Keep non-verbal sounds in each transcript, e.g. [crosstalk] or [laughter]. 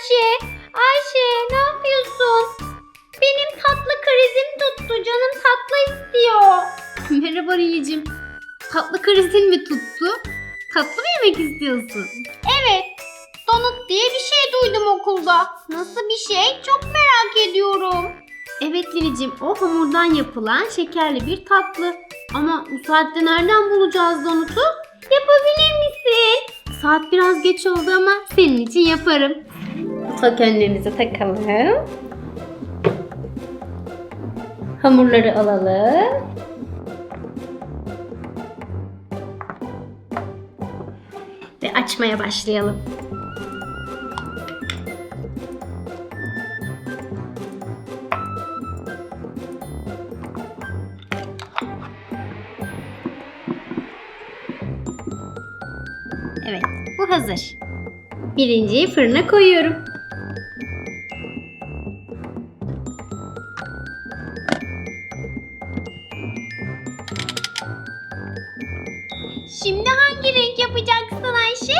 Ayşe. Ayşe ne yapıyorsun? Benim tatlı krizim tuttu. Canım tatlı istiyor. [laughs] Merhaba Rilicim. Tatlı krizin mi tuttu? Tatlı mı yemek istiyorsun? Evet. Donut diye bir şey duydum okulda. Nasıl bir şey? Çok merak ediyorum. Evet Lilicim o hamurdan yapılan şekerli bir tatlı. Ama bu saatte nereden bulacağız donutu? Yapabilir misin? Saat biraz geç oldu ama senin için yaparım. Önlerimize takalım. Hamurları alalım. Ve açmaya başlayalım. Evet, bu hazır. Birinciyi fırına koyuyorum. Şimdi hangi renk yapacaksın Ayşe?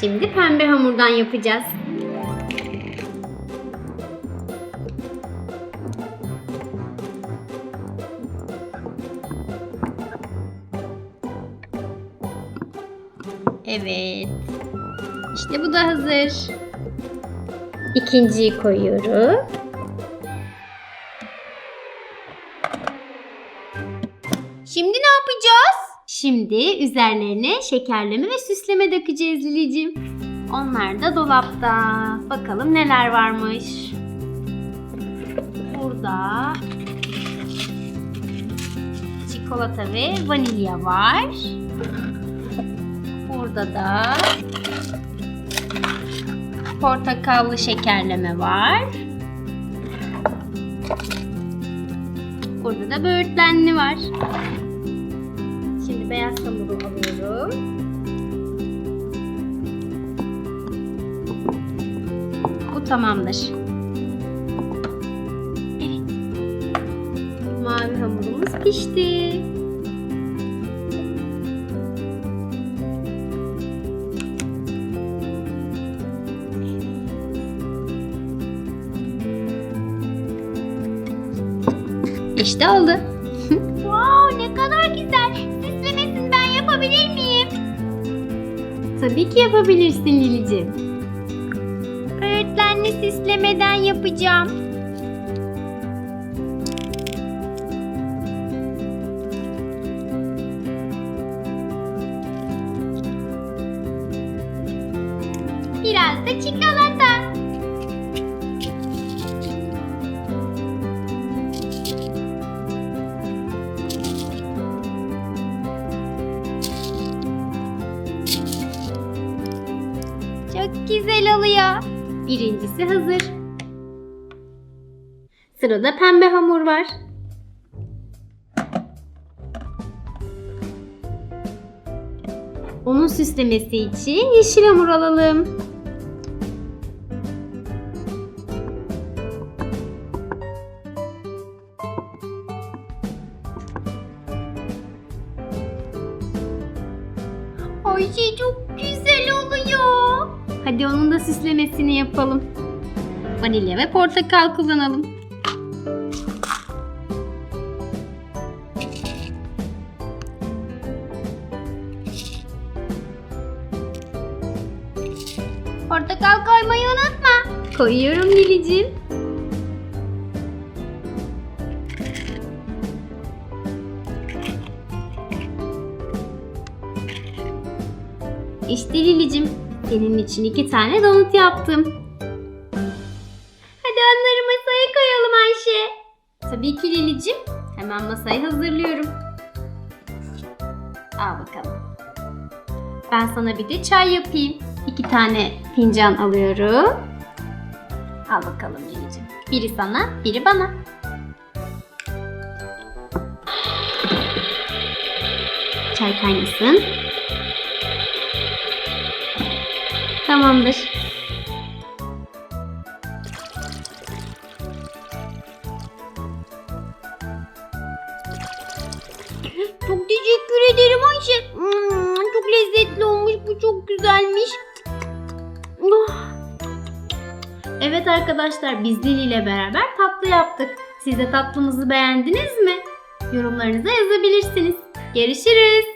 Şimdi pembe hamurdan yapacağız. Evet. İşte bu da hazır. İkinciyi koyuyorum. Şimdi ne yapacağız? Şimdi üzerlerine şekerleme ve süsleme dökeceğiz Lilicim. Onlar da dolapta. Bakalım neler varmış. Burada çikolata ve vanilya var. Burada da portakallı şekerleme var. Burada da böğürtlenli var. Şimdi beyaz hamuru alıyorum. Bu tamamdır. Evet. Mavi hamurumuz pişti. İşte oldu. [laughs] Wow ne kadar güzel. Yapabilir miyim? Tabii ki yapabilirsin Lilicim. Öğretmenli süslemeden yapacağım. Biraz da çikolata. Güzel oluyor. Birincisi hazır. Sırada pembe hamur var. Onun süslemesi için yeşil hamur alalım. Ayşe çok. Hadi onun da süslemesini yapalım. Vanilya ve portakal kullanalım. Portakal koymayı unutma. Koyuyorum Lilicim. İşte Lilicim, senin için iki tane donut yaptım. Hadi onları masaya koyalım Ayşe. Tabii ki Lilicim, hemen masayı hazırlıyorum. Al bakalım. Ben sana bir de çay yapayım. İki tane fincan alıyorum. Al bakalım Lilicim. Biri sana, biri bana. Çay kaynasın. Tamamdır. Çok teşekkür ederim Ayşe. Hmm, çok lezzetli olmuş. Bu çok güzelmiş. Oh. Evet arkadaşlar biz Lili ile beraber tatlı yaptık. Siz de tatlımızı beğendiniz mi? Yorumlarınıza yazabilirsiniz. Görüşürüz.